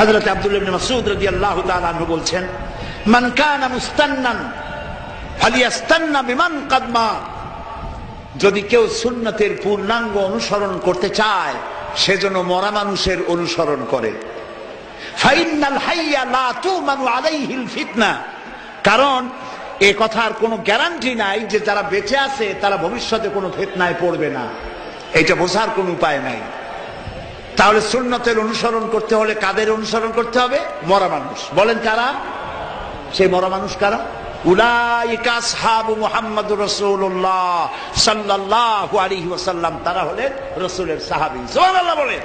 হযরত আব্দুল্লাহ ইবনে মাসউদ রাদিয়াল্লাহু তাআলা আনহু বলছেন, মান কানা মুস্তান্নান ফালিয়াস্তান্না বিমান কাদমা যদি কেউ সুন্নতের পূর্ণাঙ্গ অনুসরণ করতে চায় সেজন্য মরা মানুষের অনুসরণ করে। কারণ, এ কথার কোনো গ্যারান্টি নাই যে যারা বেঁচে আছে, তারা ভবিষ্যতে কোনো ফিতনায় পড়বে না। এটা বোঝার কোনো উপায় নাই। তাহলে সুন্নতের অনুসরণ করতে হলে কাদের অনুসরণ করতে হবে? মরা মানুষ। বলেন কারা? সেই মরা মানুষ কারা? তারা হলেন রাসূলের সাহাবী। বলেন।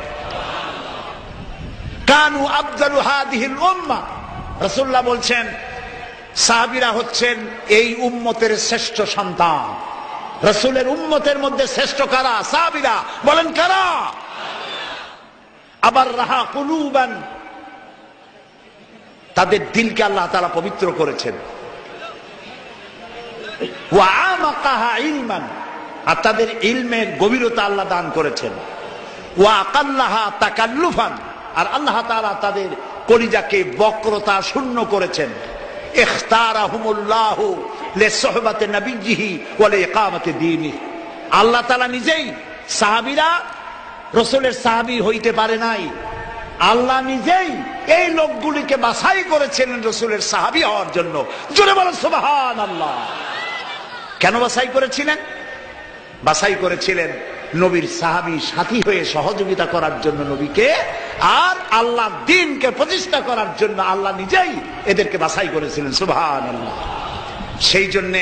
কানু আফদালু হাদিহিল উম্মাহ রাসূলুল্লাহ বলছেন, সাহাবীরা হচ্ছেন এই উম্মতের শ্রেষ্ঠ সন্তান। রাসূলের উম্মতের মধ্যে শ্রেষ্ঠ কারা? সাহাবীরা। বলেন কারা? আবার রাহা কুলুবান। তাদের দিলকে আল্লাহ তাআলা পবিত্র করেছেন। আর তাদের ইলমের গভীরতা আল্লাহ দান করেছেন। তাকাল্লুফান। আর আল্লাহ তাআলা তাদের কলিজাকে বক্রতা শূন্য করেছেন। আল্লাহ তাআলা নিজেই সাহাবীরা রসুলের সাহাবী হইতে পারে নাই। আল্লাহ নিজেই এই লোকগুলিকে বাছাই করেছিলেন রসুলের সাহাবী হওয়ার জন্য। জোরে বলেন সুবহান আল্লাহ কেন বাছাই করেছিলেন? বাছাই করেছিলেন নবীর সাহাবী সাথী হয়ে সহযোগিতা করার জন্য নবীকে, আর আল্লাহ দিনকে প্রতিষ্ঠা করার জন্য আল্লাহ নিজেই এদেরকে বাছাই করেছিলেন সুবহান আল্লাহ সেই জন্যে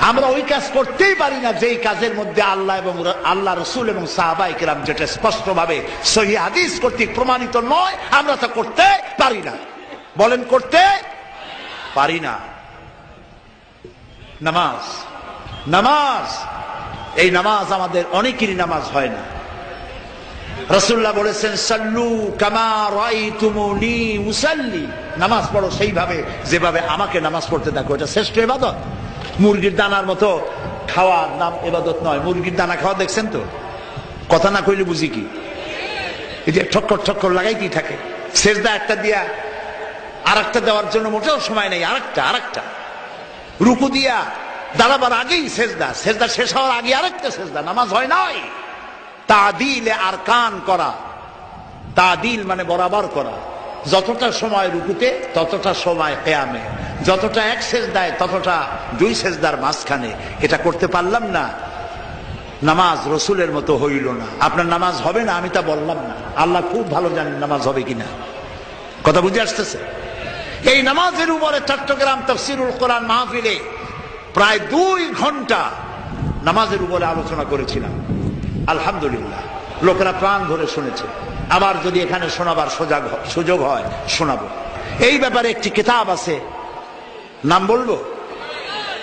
আমরা ওই কাজ করতেই পারি না যেই কাজের মধ্যে আল্লাহ এবং আল্লাহ রসুল এবং সাহাবাই কেরাম যেটা স্পষ্ট ভাবে সহি হাদিস কর্তৃক প্রমাণিত নয়, আমরা তা করতে পারি না। বলেন, করতে পারি না। নামাজ নামাজ। এই নামাজ আমাদের অনেকেরই নামাজ হয় না। রসুল্লাহ বলেছেন, সাল্লু কামার নামাজ পড়ো সেইভাবে, যেভাবে আমাকে নামাজ পড়তে দেখো, এটা শ্রেষ্ঠ এবাদত মুরগির দানার মতো খাওয়ার নাম এবাদত নয়। মুরগির দানা খাওয়া দেখছেন তো? কথা না কইলে বুঝি কি? এই যে ঠক্কর ঠক্কর লাগাই লাগাইতেই থাকে। শেষদা একটা দিয়া আর একটা দেওয়ার জন্য মোটেও সময় নেই। আরেকটা আরেকটা। রুকু দিয়া দাঁড়াবার আগেই শেষদা শেষদা শেষ হওয়ার আগে আরেকটা শেষদা নামাজ হয় নাই। তাদিলে আর কান করা। তাদিল মানে বরাবর করা। যতটা সময় রুকুতে, ততটা সময় কেয়ামে। যতটা এক শেষ দেয় ততটা দুই শেষদার মাঝখানে। এটা করতে পারলাম না। নামাজ রসুলের মতো হইল না। আপনার নামাজ হবে না, আমি তা বললাম না। আল্লাহ খুব ভালো জানেন নামাজ হবে কিনা। কথা বুঝে আসতেছে? এই নামাজের উপরে চট্টগ্রাম তফসিরুল কোরআন মাহফিলে প্রায় দুই ঘণ্টা নামাজের উপরে আলোচনা করেছিলাম। আলহামদুলিল্লাহ। লোকেরা প্রাণ ধরে শুনেছে। আবার যদি এখানে শোনাবার সুযোগ হয়, শোনাবো। এই ব্যাপারে একটি কিতাব আছে নাম বলব?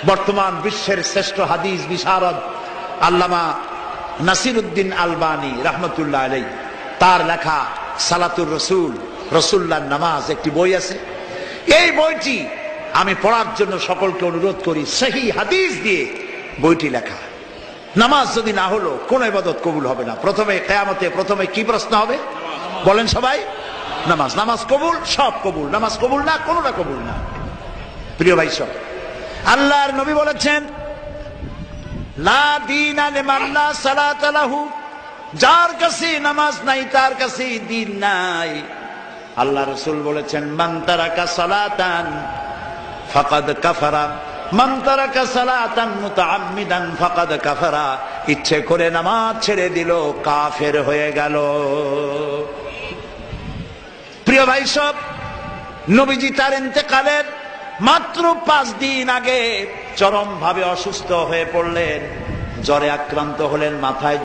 বর্তমান বিশ্বের শ্রেষ্ঠ হাদিস বিশারদ আল্লামা নাসির উদ্দিন আলবানী রহমতুল্লাহ আলাই তার লেখা সালাতুর রসুল রসুল্লাহ নামাজ একটি বই আছে। এই বইটি আমি পড়ার জন্য সকলকে অনুরোধ করি, সেই হাদিস দিয়ে বইটি লেখা। নামাজ যদি না হলো, কোন ইবাদত কবুল হবে না। প্রথমে কেয়ামতে প্রথমে কি প্রশ্ন হবে? বলেন সবাই। নামাজ নামাজ কবুল, সব কবুল। নামাজ কবুল না কোনটা কবুল না। প্রিয় ভাই সব, আল্লাহর নবী বলেছেন যার কাছে নামাজ নাই, তার কাছে দিন নাই। আল্লাহ রসুল বলেছেন কাফারা কাফারা, ইচ্ছে করে নামাজ ছেড়ে দিল, কাফের হয়ে গেল। প্রিয় ভাই সব, নবীজি তার ইন্তেকালের মাত্র পাঁচ দিন আগে চরম ভাবে অসুস্থ হয়ে পড়লেন জ্বরে আক্রান্ত হলেন মাথায়